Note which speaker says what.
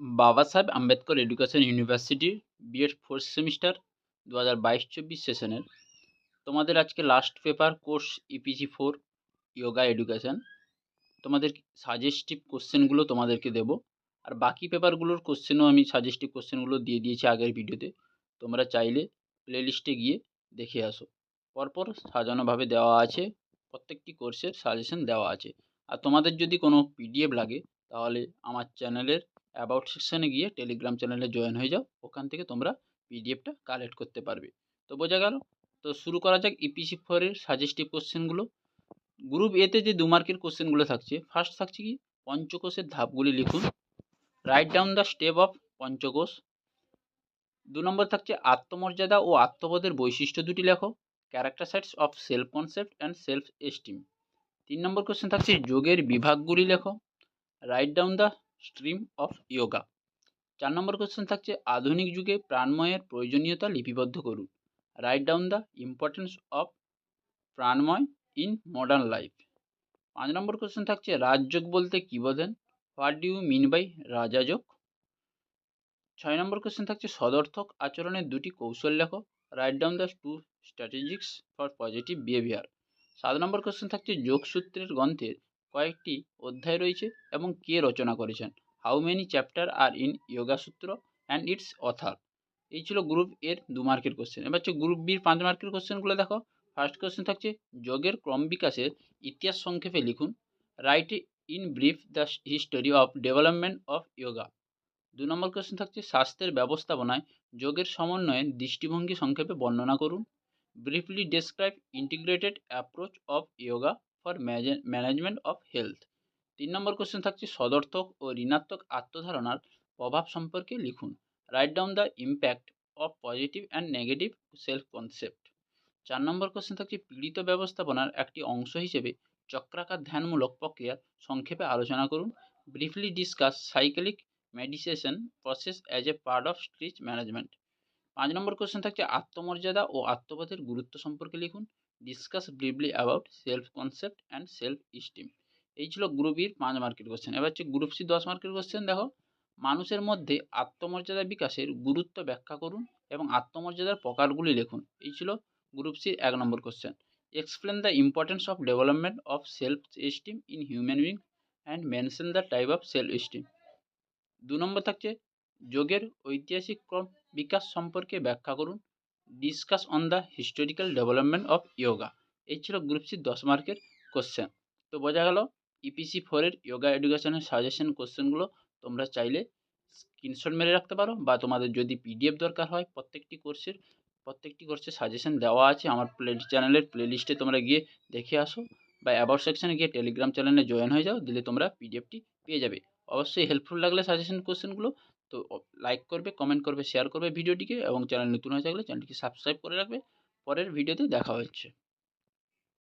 Speaker 1: বাবা সাহেব আম্বেদকর এডুকেশন ইউনিভার্সিটির BEd fourth semester দু হাজার বাইশ চব্বিশ সেশনের তোমাদের আজকে last paper course EPG four yoga education তোমাদের সাজেস্টিভ কোশ্চেনগুলো তোমাদেরকে দেবো। আর বাকি পেপারগুলোর কোশ্চেনও আমি সাজেস্টিভ কোশ্চেনগুলো দিয়ে দিয়েছি আগের ভিডিওতে তোমরা চাইলে প্লেলিস্টে গিয়ে দেখে আসো। পরপর সাজানোভাবে দেওয়া আছে, প্রত্যেকটি কোর্সের সাজেশন দেওয়া আছে। আর তোমাদের যদি কোনো পিডিএফ লাগে, তাহলে আমার চ্যানেলের অ্যাবাউট সেকশানে গিয়ে টেলিগ্রাম চ্যানেলে জয়েন হয়ে যাও। ওখান থেকে তোমরা পিডিএফটা কালেক্ট করতে পারবে। তো বোঝা গেল? তো শুরু করা যাক ইপিসি ফোরের সাজেস্টিভ কোশ্চেনগুলো গ্রুপ এতে যে দু মার্কের কোশ্চেনগুলো থাকছে ফার্স্ট থাকছে কি? পঞ্চকোষের ধাপগুলি লিখুন। Write down the step of Panchakosha. দু নম্বর থাকছে আত্মমর্যাদা ও আত্মবোধের বৈশিষ্ট্য দুটি লেখো। Characteristics of self concept and self esteem তিন নম্বর কোশ্চেন থাকছে যোগের বিভাগগুলি লেখো। Write down the stream of yoga. চার নম্বর কোশ্চেন থাকছে, আধুনিক যুগে প্রাণময়ের প্রয়োজনীয়তা লিপিবদ্ধ করুন। Write down the importance of Pranamaya in modern life পাঁচ নম্বর কোশ্চেন থাকছে রাজযোগ বলতে কী বোঝেন? What do you mean by Rajayoga ছয় নম্বর কোশ্চেন থাকছে, সদর্থক আচরণের দুটি কৌশল লেখো। Write down the two strategies for positive behaviour সাত নম্বর কোশ্চেন থাকছে, যোগসূত্রের গ্রন্থের কয়েকটি অধ্যায় রয়েছে এবং কে রচনা করেছেন? How many chapter are in yoga sutra and its other এই ছিল গ্রুপ এর দু মার্কের কোশ্চেন এবার হচ্ছে গ্রুপ বির পাঁচ মার্কের কোশ্চেনগুলো দেখো। ফার্স্ট কোশ্চেন থাকছে, যোগের ক্রম বিকাশের ইতিহাস সংক্ষেপে লিখুন। Write in brief the history of development of yoga দু নম্বর কোশ্চেন থাকছে স্বাস্থ্যের ব্যবস্থাপনায় যোগের সমন্বয়ে দৃষ্টিভঙ্গি সংক্ষেপে বর্ণনা করুন। Briefly describe integrated approach of yoga for management of health. তিন নম্বর কোশ্চেন থাকছে, সদর্থক ও ঋণাত্মক আত্মধারণার প্রভাব সম্পর্কে লিখুন। Write down the impact of positive and negative self concept চার নম্বর কোশ্চেন থাকছে, পীড়িত ব্যবস্থাপনার একটি অংশ হিসেবে চক্রাকার ধ্যানমূলক প্রক্রিয়ার সংক্ষেপে আলোচনা করুন। Briefly discuss cyclic meditation process as a part of stress management পাঁচ নম্বর কোশ্চেন থাকছে, আত্মমর্যাদা ও আত্মবোধের গুরুত্ব সম্পর্কে লিখুন। Discuss briefly about self concept and self esteem এই ছিল গ্রুপ ইর পাঁচ মার্কের কোশ্চেন এবার হচ্ছে গ্রুপ সি দশ মার্কের কোশ্চেন দেখো। মানুষের মধ্যে আত্মমর্যাদা বিকাশের গুরুত্ব ব্যাখ্যা করুন এবং আত্মমর্যাদার প্রকারগুলি লিখুন। এই ছিল গ্রুপ সির এক number question explain the importance of development of self esteem in human being and mention the type of self esteem দু নম্বর থাকছে, যোগের ঐতিহাসিক ক্রম বিকাশ সম্পর্কে ব্যাখ্যা করুন। Discuss on the historical development of yoga এই ছিল গ্রুপ সি দশ মার্কের কোশ্চেন তো বোঝা গেল ইপিসি ফোরের ইয়োগা এডুকেশনের সাজেশন কোশ্চেনগুলো তোমরা চাইলে স্ক্রিনশট মেরে রাখতে পারো বা তোমাদের যদি পিডিএফ দরকার হয়, প্রত্যেকটি কোর্সের প্রত্যেকটি কোর্সের সাজেশন দেওয়া আছে আমার প্লে চ্যানেলের প্লেলিস্টে তোমরা গিয়ে দেখে আসো বা অ্যাবাউট সেকশানে গিয়ে টেলিগ্রাম চ্যানেলে জয়েন হয়ে যাও, দিলে তোমরা পিডিএফটি পেয়ে যাবে। অবশ্যই হেল্পফুল লাগলে সাজেশন কোশ্চেনগুলো তো লাইক করবে কমেন্ট করবে শেয়ার করবে ভিডিওটিকে এবং চ্যানেল নতুন হয়ে থাকলে চ্যানেলটিকে সাবস্ক্রাইব করে রাখবে। পরের ভিডিওতে দেখা হচ্ছে।